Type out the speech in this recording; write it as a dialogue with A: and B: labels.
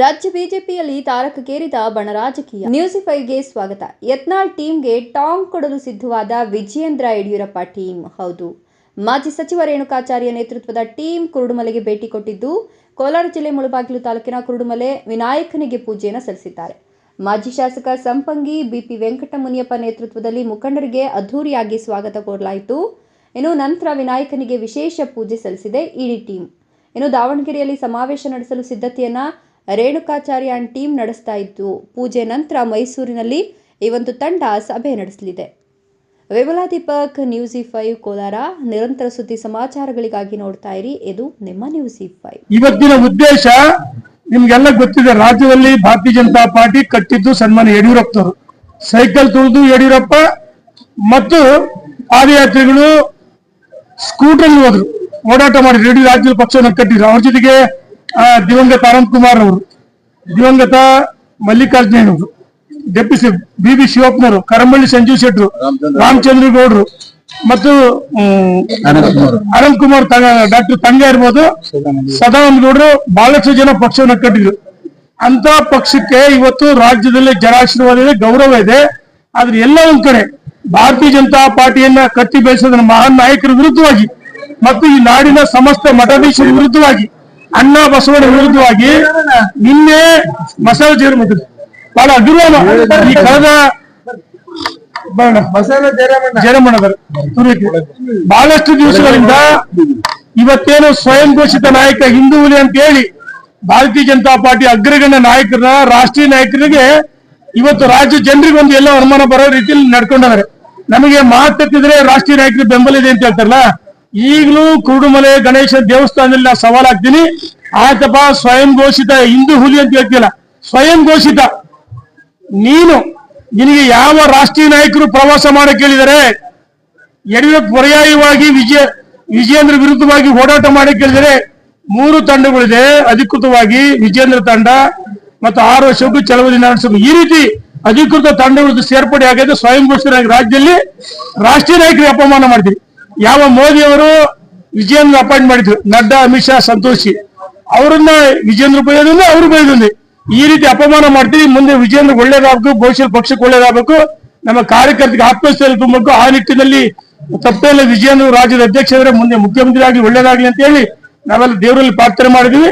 A: ರಾಜ್ಯ ಬಿಜೆಪಿಯಲ್ಲಿ ತಾರಕಕ್ಕೇರಿದ ಬಣ ರಾಜಕೀಯ. ನ್ಯೂಸ್ ಸ್ವಾಗತ. ಯತ್ನಾಳ್ ಟೀಮ್ಗೆ ಟಾಂಗ್ ಕೊಡಲು ಸಿದ್ಧವಾದ ವಿಜಯೇಂದ್ರ ಯಡಿಯೂರಪ್ಪ ಟೀಮ್. ಹೌದು. ಮಾಜಿ ಸಚಿವ ರೇಣುಕಾಚಾರ್ಯ ನೇತೃತ್ವದ ಟೀಮ್ ಕುರುಡುಮಲೆಗೆ ಭೇಟಿ ಕೊಟ್ಟಿದ್ದು, ಕೋಲಾರ ಜಿಲ್ಲೆ ಮುಳಬಾಗಿಲು ತಾಲೂಕಿನ ಕುರುಡುಮಲೆ ವಿನಾಯಕನಿಗೆ ಪೂಜೆಯನ್ನು ಸಲ್ಲಿಸಿದ್ದಾರೆ. ಮಾಜಿ ಶಾಸಕ ಸಂಪಂಗಿ ಬಿಪಿ ವೆಂಕಟಮುನಿಯಪ್ಪ ನೇತೃತ್ವದಲ್ಲಿ ಮುಖಂಡರಿಗೆ ಅದ್ಧೂರಿಯಾಗಿ ಸ್ವಾಗತ ಕೋರಲಾಯಿತು. ಇನ್ನು ನಂತರ ವಿನಾಯಕನಿಗೆ ವಿಶೇಷ ಪೂಜೆ ಸಲ್ಲಿಸಿದೆ ಇಡೀ ಟೀಮ್. ಇನ್ನು ದಾವಣಗೆರೆಯಲ್ಲಿ ಸಮಾವೇಶ ನಡೆಸಲು ಸಿದ್ಧತೆಯನ್ನ ರೇಣುಕಾಚಾರ್ಯ ಅಂಡ್ ಟೀಮ್ ನಡೆಸ್ತಾ ಇದ್ದು, ಪೂಜೆ ನಂತರ ಮೈಸೂರಿನಲ್ಲಿ ಈ ಒಂದು ತಂಡ ಸಭೆ ನಡೆಸಲಿದೆ. Vimala Deepak, news five, Kolar. ನಿರಂತರ ಸುದ್ದಿ ಸಮಾಚಾರಗಳಿಗಾಗಿ ನೋಡ್ತಾ ಇರಿ. ಇದು ನಿಮ್ಮ ನ್ಯೂಸ್ ಫೈವ್.
B: ಇವತ್ತಿನ ಉದ್ದೇಶ ನಿಮ್ಗೆಲ್ಲ ಗೊತ್ತಿದೆ, ರಾಜ್ಯದಲ್ಲಿ ಭಾರತೀಯ ಜನತಾ ಪಾರ್ಟಿ ಕಟ್ಟಿದ್ದು ಸನ್ಮಾನ ಯಡಿಯೂರಪ್ಪನವರು. ಸೈಕಲ್ ತುಳಿದು ಯಡಿಯೂರಪ್ಪ ಮತ್ತು ಪಾದಯಾತ್ರಿಗಳು ಸ್ಕೂಟರ್ ಹೋದ್ರು. ಓಡಾಟ ಮಾಡಿ ರೆಡಿ ರಾಜ್ಯದ ಪಕ್ಷವನ್ನು ಕಟ್ಟಿದ್ರು. ಅವ್ರ ಜೊತೆಗೆ ದಿವಂಗತ ಅನಂತ್ ಕುಮಾರ್ ಅವರು ದಿವಂಗತ ಮಲ್ಲಿಕಾರ್ಜುನ ಅವರು ಡೆಪ್ಯೂಟಿ ಬಿ ಬಿ ಶಿವಪ್ಪನವರು ಕರಂಬಳ್ಳಿ ಸಂಜೀವ್ ಶೆಟ್ರು ರಾಮಚಂದ್ರ ಗೌಡ್ರು ಮತ್ತು ಅನಂತ್ ಕುಮಾರ್. ಡಾಕ್ಟರ್ ತಂಗ ಇರ್ಬೋದು ಸದಾನಂದ ಗೌಡರು ಬಹಳಷ್ಟು ಜನ ಪಕ್ಷವನ್ನು ಕಟ್ಟಿದ್ರು. ಅಂತ ಪಕ್ಷಕ್ಕೆ ಇವತ್ತು ರಾಜ್ಯದಲ್ಲಿ ಜನಾಶೀರ್ವಾದ ಇದೆ ಗೌರವ ಇದೆ. ಆದ್ರೆ ಎಲ್ಲ ಒಂದ್ ಕಡೆ ಭಾರತೀಯ ಜನತಾ ಪಾರ್ಟಿಯನ್ನ ಕಟ್ಟಿ ಬೆಳೆಸಿದ ಮಹಾನ್ ನಾಯಕರ ವಿರುದ್ಧವಾಗಿ ಮತ್ತು ಈ ನಾಡಿನ ಸಮಸ್ತ ಮಠಾಧೀಶರ ವಿರುದ್ಧವಾಗಿ ಅಣ್ಣ ಬಸವನ ವಿರುದ್ಧವಾಗಿ ನಿನ್ನೆ ಮಸಾಲ ಜೇರು ಮಾಡಿದ್ರು ಬಹಳ ಅಭಿಮಾನ ಈ ಕಳೆದ. ಬಹಳಷ್ಟು ದಿವಸಗಳಿಂದ ಇವತ್ತೇನು ಸ್ವಯಂ ಘೋಷಿತ ನಾಯಕ ಹಿಂದೂ ಹುಲಿ ಅಂತ ಹೇಳಿ ಭಾರತೀಯ ಜನತಾ ಪಾರ್ಟಿ ಅಗ್ರಗಣ್ಯ ನಾಯಕರ ರಾಷ್ಟ್ರೀಯ ನಾಯಕರಿಗೆ ಇವತ್ತು ರಾಜ್ಯ ಜನರಿಗೆ ಒಂದು ಎಲ್ಲ ಅನುಮಾನ ಬರೋ ರೀತಿಯಲ್ಲಿ ನಡ್ಕೊಂಡಿದ್ದಾರೆ ನಮಗೆ ಮಾತೆತ್ತಿದ್ರೆ ರಾಷ್ಟ್ರೀಯ ನಾಯಕರ ಬೆಂಬಲ ಇದೆ ಅಂತ ಹೇಳ್ತಾರಲ್ಲ ಈಗಲೂ ಕುರುಡುಮಲೆ ಗಣೇಶ ದೇವಸ್ಥಾನದಲ್ಲಿ ನಾ ಸವಾಲಾಗ್ತೀನಿ. ಆಯ್ತಪ್ಪ ಸ್ವಯಂ ಘೋಷಿತ ಹಿಂದೂ ಹುಲಿ ಅಂತ ಹೇಳ್ತಿಲ್ಲ ಸ್ವಯಂ ಘೋಷಿತ ನೀನು, ನಿನಗೆ ಯಾವ ರಾಷ್ಟ್ರೀಯ ನಾಯಕರು ಪ್ರವಾಸ ಮಾಡಕ್ ಕೇಳಿದರೆ, ಯಡಿಯೂರಪ್ಪ ಪರ್ಯಾಯವಾಗಿ ವಿಜಯ, ವಿಜಯೇಂದ್ರ ವಿರುದ್ಧವಾಗಿ ಹೋರಾಟ ಮಾಡಕ್ ಹೇಳಿದರೆ ಮೂರು ತಂಡಗಳಿದೆ. ಅಧಿಕೃತವಾಗಿ ವಿಜೇಂದ್ರ ತಂಡ ಮತ್ತು ಆರು ವರ್ಷಕ್ಕೂ ಚಳವಳಿ ನಡೆಸಬೇಕು ಈ ರೀತಿ ಅಧಿಕೃತ ತಂಡಗಳ ಸೇರ್ಪಡೆ ಆಗಿದೆ ಸ್ವಯಂ ಘೋಷಿತರಾಗಿ ರಾಜ್ಯದಲ್ಲಿ ರಾಷ್ಟ್ರೀಯ ನಾಯಕರಿಗೆ ಅಪಮಾನ ಮಾಡ್ತೀರಿ. ಯಾವ ಮೋದಿ ಅವರು ವಿಜಯನ್ ಅಪಾಯಿಂಟ್ ಮಾಡಿದ್ರು. ನಡ್ಡಾ, ಅಮಿತ್ ಶಾ, ಸಂತೋಷಿ. ಅವರನ್ನ ವಿಜೇಂದ್ರ ಬೈಯೋದ್ರಿಂದ ಅವರು ಬೈದಂದೆ ಈ ರೀತಿ ಅಪಮಾನ ಮಾಡ್ತೀವಿ ಮುಂದೆ ವಿಜೇಂದ್ರ ಒಳ್ಳೇದಾಗಬೇಕು, ಭವಿಷ್ಯದ ಪಕ್ಷಕ್ಕೆ ಒಳ್ಳೇದಾಗಬೇಕು. ನಮ್ಮ ಕಾರ್ಯಕರ್ತರಿಗೆ ಆತ್ಮಸ್ಥೈರ್ಯ ತುಂಬಬೇಕು. ಆ ನಿಟ್ಟಿನಲ್ಲಿ ತಪ್ಪೆಲ್ಲ ವಿಜಯೇಂದ್ರ ರಾಜ್ಯದ ಅಧ್ಯಕ್ಷರೇ, ಮುಂದೆ ಮುಖ್ಯಮಂತ್ರಿ ಆಗಿ ಒಳ್ಳೇದಾಗ್ಲಿ ಅಂತ ಹೇಳಿ ನಾವೆಲ್ಲ ದೇವರಲ್ಲಿ ಪ್ರಾರ್ಥನೆ ಮಾಡಿದ್ವಿ